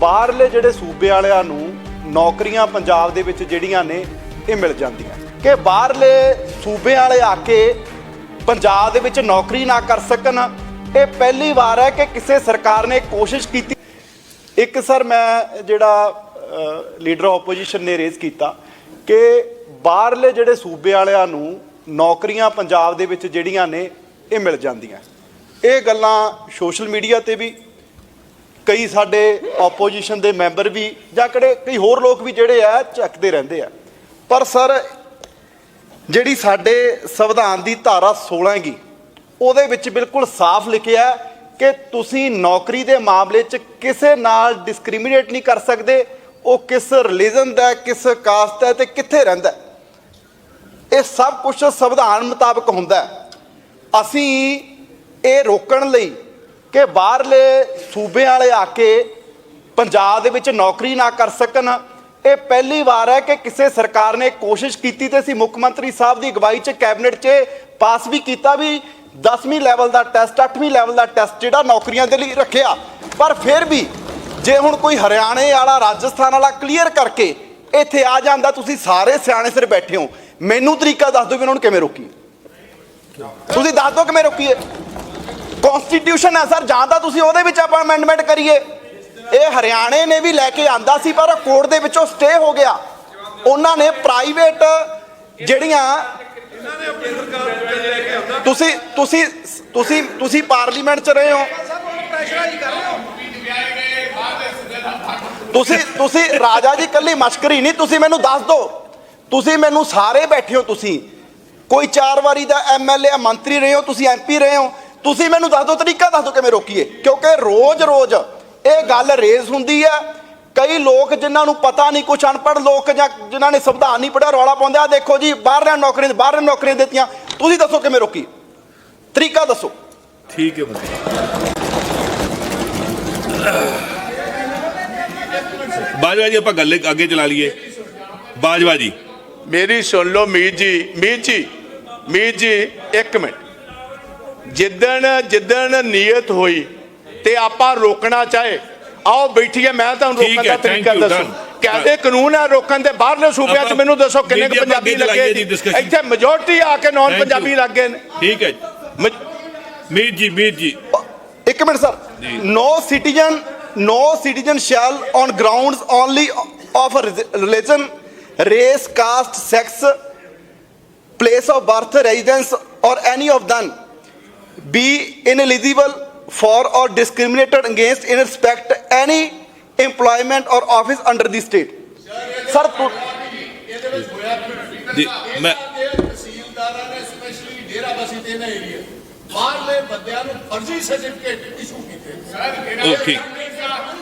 ਬਾਹਰਲੇ ਜਿਹੜੇ ਸੂਬੇ ਵਾਲਿਆਂ ਨੂੰ ਨੌਕਰੀਆਂ ਪੰਜਾਬ ਦੇ ਵਿੱਚ ਜਿਹੜੀਆਂ ਨੇ, ਇਹ ਮਿਲ ਜਾਂਦੀਆਂ। ਕਿ ਬਾਹਰਲੇ ਸੂਬੇ ਵਾਲੇ ਆ ਕੇ ਪੰਜਾਬ ਦੇ ਵਿੱਚ ਨੌਕਰੀ ਨਾ ਕਰ ਸਕਣ, ਇਹ ਪਹਿਲੀ ਵਾਰ ਹੈ ਕਿ ਕਿਸੇ ਸਰਕਾਰ ਨੇ ਕੋਸ਼ਿਸ਼ ਕੀਤੀ। ਇੱਕ ਸਰ ਮੈਂ ਜਿਹੜਾ ਲੀਡਰ ਆਪੋਜੀਸ਼ਨ ਨੇ ਰੇਜ਼ ਕੀਤਾ ਕਿ ਬਾਹਰਲੇ ਜਿਹੜੇ ਸੂਬੇ ਵਾਲਿਆਂ ਨੂੰ ਨੌਕਰੀਆਂ ਪੰਜਾਬ ਦੇ ਵਿੱਚ ਜਿਹੜੀਆਂ ਨੇ, ਇਹ ਮਿਲ ਜਾਂਦੀਆਂ। ਇਹ ਗੱਲਾਂ ਸੋਸ਼ਲ ਮੀਡੀਆ ਤੇ ਵੀ ਕਈ ਸਾਡੇ ਆਪੋਜੀਸ਼ਨ ਦੇ ਮੈਂਬਰ ਵੀ ਜਾਂ ਕਿਹੜੇ, ਕਈ ਹੋਰ ਲੋਕ ਵੀ ਜਿਹੜੇ ਆ ਚੱਕਦੇ ਰਹਿੰਦੇ ਆ। ਪਰ ਸਰ, ਜਿਹੜੀ ਸਾਡੇ ਸੰਵਿਧਾਨ ਦੀ ਧਾਰਾ 16 ਹੈਗੀ, ਉਹਦੇ ਵਿੱਚ ਬਿਲਕੁਲ ਸਾਫ਼ ਲਿਖਿਆ ਕਿ ਤੁਸੀਂ ਨੌਕਰੀ ਦੇ ਮਾਮਲੇ 'ਚ ਕਿਸੇ ਨਾਲ ਡਿਸਕ੍ਰਿਮੀਨੇਟ ਨਹੀਂ ਕਰ ਸਕਦੇ, ਉਹ ਕਿਸ ਰਿਲੀਜਨ ਦਾ ਕਿਸ ਕਾਸਟ ਦਾ ਤੇ ਕਿੱਥੇ ਰਹਿੰਦਾ ਇਹ ਸਭ ਕੁਝ ਸੰਵਿਧਾਨ ਮੁਤਾਬਕ ਹੁੰਦਾ ਅਸੀਂ ਇਹ ਰੋਕਣ ਲਈ ਕਿ ਬਾਹਰਲੇ ਸੂਬਿਆਂ ਵਾਲੇ ਆ ਕੇ ਪੰਜਾਬ ਦੇ ਵਿੱਚ ਨੌਕਰੀ ਨਾ ਕਰ ਸਕਣ। ਇਹ ਪਹਿਲੀ ਵਾਰ ਹੈ ਕਿ ਕਿਸੇ ਸਰਕਾਰ ਨੇ ਕੋਸ਼ਿਸ਼ ਕੀਤੀ ਤੇ ਅਸੀਂ ਮੁੱਖ ਮੰਤਰੀ ਸਾਹਿਬ ਦੀ ਅਗਵਾਈ 'ਚ ਕੈਬਨਿਟ 'ਚ ਪਾਸ ਵੀ ਕੀਤਾ ਵੀ 10ਵੀਂ ਲੈਵਲ ਦਾ ਟੈਸਟ 8ਵੀਂ ਲੈਵਲ ਦਾ ਟੈਸਟ ਜਿਹੜਾ ਨੌਕਰੀਆਂ ਦੇ ਲਈ ਰੱਖਿਆ। ਪਰ ਫਿਰ ਵੀ ਜੇ ਹੁਣ ਕੋਈ ਹਰਿਆਣੇ ਵਾਲਾ, ਰਾਜਸਥਾਨ ਵਾਲਾ ਕਲੀਅਰ ਕਰਕੇ ਇੱਥੇ ਆ ਜਾਂਦਾ, ਤੁਸੀਂ ਸਾਰੇ ਸਿਆਣੇ ਸਿਰ ਬੈਠੇ ਹੋ। ਮੈਨੂੰ ਤਰੀਕਾ ਦੱਸ ਦਿਓ ਵੀ ਉਹਨਾਂ ਨੂੰ ਕਿਵੇਂ ਰੋਕੀਏ। ਤੁਸੀਂ ਦੱਸ ਦਿਓ ਕਿਵੇਂ ਰੋਕੀਏ। ਕਨਸਟੀਟਿਊਸ਼ਨ ਹੈ ਸਰ, ਜਾਂ ਤਾਂ ਤੁਸੀਂ ਉਹਦੇ ਵਿੱਚ ਆਪਾਂ ਅਮੈਂਡਮੈਂਟ ਕਰੀਏ। ਇਹ ਹਰਿਆਣੇ ਨੇ ਵੀ ਲੈ ਕੇ ਆਂਦਾ ਸੀ, ਪਰ ਕੋਰਟ ਦੇ ਵਿੱਚੋਂ ਸਟੇ ਹੋ ਗਿਆ। ਉਹਨਾਂ ਨੇ ਪ੍ਰਾਈਵੇਟ ਜਿਹੜੀਆਂ ਤੁਸੀਂ ਤੁਸੀਂ ਤੁਸੀਂ ਤੁਸੀਂ ਪਾਰਲੀਮੈਂਟ 'ਚ ਰਹੇ ਹੋ। ਤੁਸੀਂ ਤੁਸੀਂ ਰਾਜਾ ਜੀ ਕੱਲੀ ਮਸ਼ਕਰੀ ਨਹੀਂ, ਤੁਸੀਂ ਮੈਨੂੰ ਦੱਸ ਦਿਓ ਤੁਸੀਂ ਮੈਨੂੰ ਸਾਰੇ ਬੈਠੇ ਹੋ ਤੁਸੀਂ। ਕੋਈ ਚਾਰ ਵਾਰੀ ਦਾ ਐਮਐਲਏ ਮੰਤਰੀ ਰਹੇ ਹੋ, ਤੁਸੀਂ ਐਮਪੀ ਰਹੇ ਹੋ। ਤੁਸੀਂ ਮੈਨੂੰ ਦੱਸ ਦਿਓ ਤਰੀਕਾ ਦੱਸ ਦਿਓ ਕਿਵੇਂ ਰੋਕੀਏ? ਕਿਉਂਕਿ ਰੋਜ਼-ਰੋਜ਼ ਇਹ ਗੱਲ ਰੇਜ਼ ਹੁੰਦੀ ਹੈ। ਕਈ ਲੋਕ ਜਿਨ੍ਹਾਂ ਨੂੰ ਪਤਾ ਨਹੀਂ ਕੁਝ ਅਨਪੜ੍ਹ ਲੋਕ ਜਾਂ ਜਿਨ੍ਹਾਂ ਨੇ ਸੰਵਿਧਾਨ ਨਹੀਂ ਪੜ੍ਹਿਆ ਰੌਲਾ ਪਾਉਂਦੇ ਆ ਦੇਖੋ ਜੀ ਬਾਹਰਲੇ ਨੌਕਰੀਆਂ ਬਾਹਰਲੇ ਨੌਕਰੀਆਂ ਦਿੱਤੀਆਂ। ਤੁਸੀਂ ਦੱਸੋ ਕਿਵੇਂ ਰੋਕੀ ਤਰੀਕਾ ਦੱਸੋ। ਠੀਕ ਹੈ ਬੰਦੇ ਬਾਜਵਾ ਜੀ ਆਪਾਂ ਗੱਲ ਅੱਗੇ ਚਲਾ ਲਈਏ। ਬਾਜਵਾ ਜੀ। ਮੇਰੀ ਸੁਣ ਲਓ ਮੀਰ ਜੀ ਮੀਰ ਜੀ ਮੀਰ ਜੀ ਇੱਕ ਮਿੰਟ। ਜਿੱਦਣ ਜਿੱਦਣ ਨੀਅਤ ਹੋਈ ਤੇ ਆਪਾਂ ਰੋਕਣਾ ਚਾਹੇ ਆਓ ਬੈਠੀਏ ਮੈਂ ਤੁਹਾਨੂੰ ਰੋਕਣ ਦਾ ਤਰੀਕਾ ਦੱਸੂ। ਕਹਿੰਦੇ ਕਾਨੂੰਨ ਹੈ ਰੋਕਣ ਦੇ ਬਾਹਰਲੇ ਸੂਬਿਆਂ 'ਚ ਮੈਨੂੰ ਦੱਸੋ ਕਿੰਨੇ ਪੰਜਾਬੀ ਲੱਗੇ। ਇੱਥੇ ਮੈਜੋਰਟੀ ਆ ਕੇ ਨਾਨ. ਪੰਜਾਬੀ ਲੱਗੇ ਨੇ। ਠੀਕ ਹੈ। ਮੀਰ ਜੀ ਮੀਰ ਜੀ। ਇੱਕ minute sir. No citizen no citizen shall on grounds only of religion race caste sex place of birth residence or any of them. Be ineligible for or discriminated against in respect any employment or office under the state sir ਤੁ- ਜੀ ਮੈਂ ਤਹਿਸੀਲਦਾਰਾਂ ਨੇ specially Dera Bassi ਤੇ ਨਾ area ਬਾਹਰਲੇ ਬੰਦਿਆਂ ਨੂੰ ਫਰਜ਼ੀ ਸਰਟੀਫਿਕੇਟ ਇਸ਼ੂ ਕੀਤੇ ਓਕੇ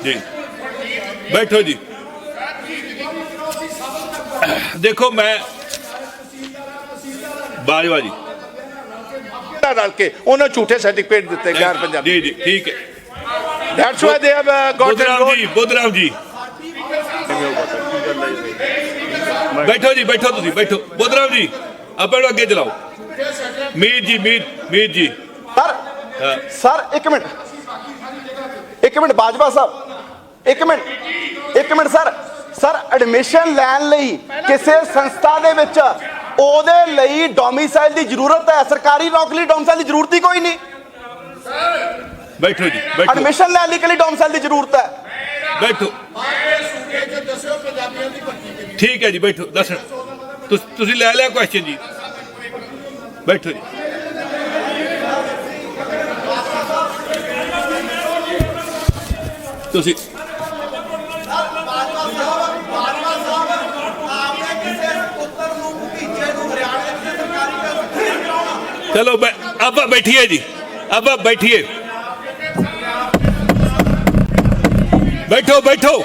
ਜੀ ਬੈਠੋ ਜੀ ਦੇਖੋ ਮੈਂ ਬਾਜਵਾ ਜੀ ਰਲ ਕੇ ਉਹਨਾਂ ਝੂਠੇ ਸਰਟੀਫਿਕੇਟ ਦਿੱਤੇ ਗੈਰ ਪੰਜਾਬੀ। ਜੀ ਜੀ ਠੀਕ ਹੈ। That's why they have got Budhram ji Budhram ji. ਬੈਠੋ ਜੀ ਬੈਠੋ ਤੁਸੀਂ ਬੈਠੋ। ਬੁੱਧਰਾਮ ਜੀ ਆਪਾਂ ਨੂੰ ਅੱਗੇ ਚਲਾਓ। ਮੀਰ ਜੀ ਮੀਰ ਮੀਰ ਜੀ। ਸਰ। ਸਰ ਇੱਕ ਮਿੰਟ। ਇੱਕ ਮਿੰਟ ਬਾਜਵਾ ਸਾਹਿਬ। ਇੱਕ ਮਿੰਟ ਇੱਕ ਮਿੰਟ ਸਰ। ਸਰ ਐਡਮਿਸ਼ਨ ਲੈਣ ਲਈ ਕਿਸੇ ਸੰਸਥਾ ਦੇ ਵਿੱਚ ਉਹਦੇ ਲਈ ਡੋਮਿਸਾਈਲ ਦੀ ਜ਼ਰੂਰਤ ਹੈ। ਸਰਕਾਰੀ ਨੌਕਰੀ ਡੋਮਿਸਾਈਲ ਦੀ ਜ਼ਰੂਰਤ ਹੀ ਕੋਈ ਨਹੀਂ। ਬੈਠੋ ਜੀ ਬੈਠੋ। ਐਡਮਿਸ਼ਨ ਲੈਣ ਲਈ ਕਿਹੜੀ ਡੋਮਿਸਾਈਲ ਦੀ ਜ਼ਰੂਰਤ ਹੈ? ਬੈਠੋ। ਠੀਕ ਹੈ ਜੀ ਬੈਠੋ। ਤੁਸ- ਤੁਸੀਂ ਲੈ ਲਿਆ ਕੁਐਸਚਨ ਜੀ। ਬੈਠੋ ਜੀ। ਤੁਸੀਂ ਚਲੋ ਬੈ- ਆਪਾਂ ਬੈਠੀਏ ਜੀ। ਆਪਾਂ ਬੈਠੀਏ। ਬੈਠੋ ਬੈਠੋ।